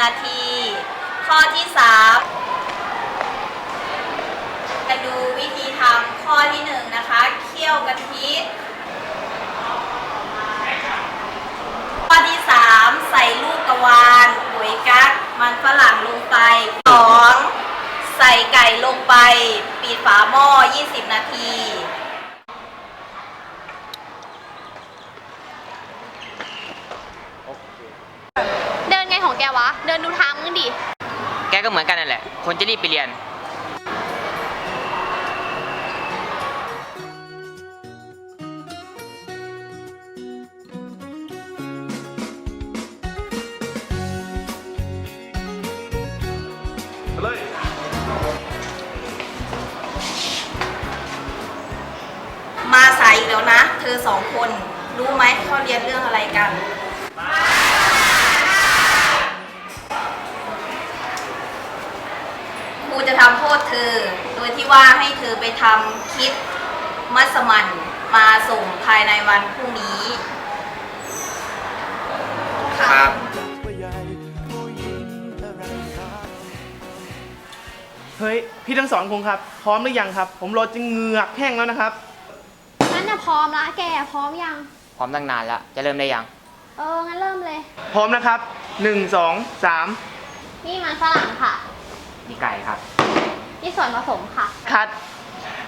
นาที ข้อที่ 3 จะดูวิธีทำข้อที่ 1 นะคะ เคี่ยวกะทิ ข้อที่ 3 ใส่ลูกกระวานปุ๋ยกั๊กมันฝรั่งลงไป 2. ใส่ไก่ลงไป ปิดฝาหม้อ 20 นาที เดินไงของแกวะ เดินดูทางมึงดิ แกก็เหมือนกันนั่นแหละ คนจะรีบไปเรียน มาสายอีกแล้วนะ เธอสองคน รู้ไหมเขาเรียนเรื่องอะไรกัน ครูจะทำโทษเธอ โดย ที่ว่าให้เธอไปทำคลิปมัสมั่นมาส่งภายในวันพรุ่งนี้ ครับ เฮ้ย พี่ทั้งสองคงครับ พร้อมหรือยังครับ ผมรอจนเหงือกแห้งแล้วนะครับ งั้นน่ะพร้อมละแกพร้อมยัง พร้อมตั้งนานแล้ว จะเริ่มได้ยัง เออ งั้นเริ่มเลย พร้อมนะครับหนึ่งสองสามนี่มันฝรั่งค่ะมีไก่ครับ นี่ส่วนผสมค่ะ คัด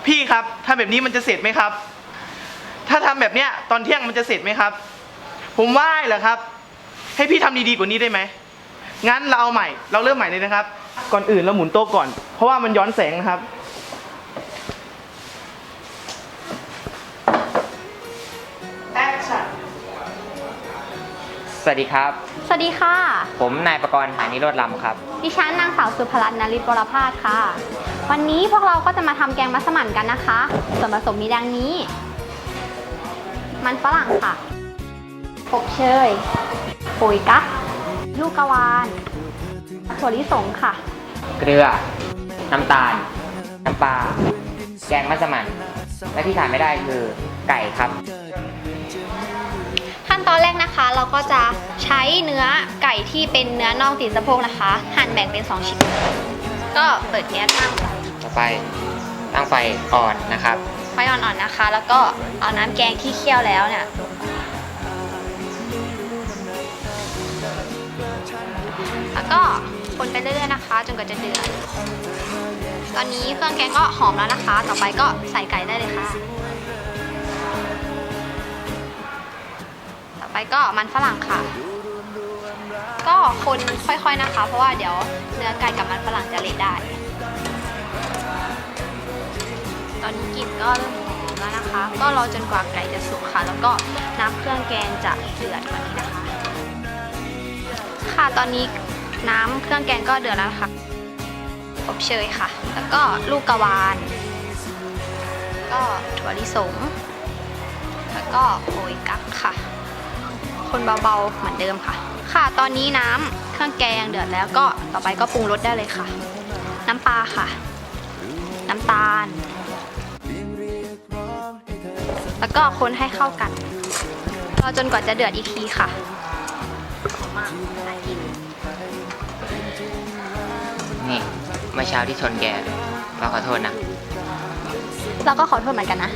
พี่ครับถ้าแบบนี้มันจะเสร็จไหมครับ ถ้าทำแบบเนี้ยตอนเที่ยงมันจะเสร็จไหมครับ ผมว่าเหรอครับ ให้พี่ทำดีๆกว่านี้ได้ไหมงั้นเราเอาใหม่ เราเริ่มใหม่เลยนะครับ ก่อนอื่นเราหมุนโต๊ะก่อน เพราะว่ามันย้อนแสงนะครับ วัสดีครับ สวัสดีค่ะ ผมนายประกรณ์หานิโรธลำครับ ดิฉันนางสาวสุภรัตน์นริศวรพาสค่ะ วันนี้พวกเราก็จะมาทำแกงมัสมั่นกันนะคะ ส่วนผสมมีดังนี้ มันฝรั่งค่ะอบเชยปุ๋ยกั๊กลูกกระวานถั่วลิสงค่ะ เกลือ น้ำตาล น้ำปลา แกงมัสมั่นและที่ขาดไม่ได้คือไก่ครับ เราก็จะใช้เนื้อไก่ที่เป็นเนื้อน่องติดสะโพกนะคะ หั่นแบ่งเป็น 2 ชิ้น ก็เปิดแก๊สตั้งต่อไปตั้งไฟอ่อนนะครับ ไฟอ่อนๆนะคะ แล้วก็เอาน้ำแกงที่เคี่ยวแล้วเนี่ยแล้วก็คนไปเรื่อยๆนะคะ จนกว่าจะเดือด ตอนนี้เครื่องแกงก็หอมแล้วนะคะ ต่อไปก็ใส่ไก่ได้เลยค่ะ ไปก็มันฝรั่งค่ะ ก็คนค่อยๆนะคะ เพราะว่าเดี๋ยวเนื้อไก่กับมันฝรั่งจะเละได้ ตอนนี้กลิ่นก็เริ่มหอมแล้วนะคะ ก็รอจนกว่าไก่จะสุกค่ะ แล้วก็น้ำเครื่องแกงจะเดือดกว่านี้นะคะ ค่ะตอนนี้น้ำเครื่องแกงก็เดือดแล้วนะคะอบเชยค่ะ แล้วก็ลูกกระวาน ก็ถั่วลิสง แล้วก็โอยกั๊กค่ะ คนเบาๆเหมือนเดิมค่ะ ค่ะตอนนี้น้ำเครื่องแกงเดือดแล้วก็ต่อไปก็ปรุงรสได้เลยค่ะ น้ำปลาค่ะ น้ำตาล แล้วก็คนให้เข้ากันรอจนกว่าจะเดือดอีกทีค่ะหอมมากน่ากินนี่เมื่อเช้าที่ชนแกเราขอโทษนะ เราก็ขอโทษเหมือนกันนะ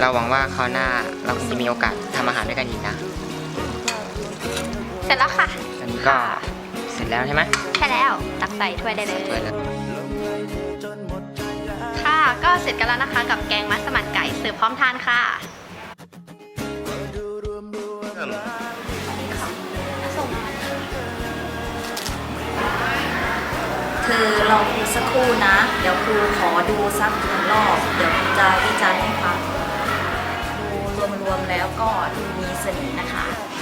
เราหวังว่าคราวหน้าเราคงจะมีโอกาสทำอาหารด้วยกันอีกนะเสร็จแล้วค่ะตอนนี้ก็เสร็จแล้วใช่ไหมใช่แล้วตักใส่ถ้วยได้เลยเปิดเลยค่ะ ก็เสร็จกันแล้วนะคะ กับแกงมัสมั่นไก่เสิร์ฟพร้อมทานค่ะส่งมาเธอรอครูสักครู่นะ เดี๋ยวครูขอดูสักหนึ่งรอบ เดี๋ยวครูจะวิจารณ์ให้ฟัง สน่ห์นะคะ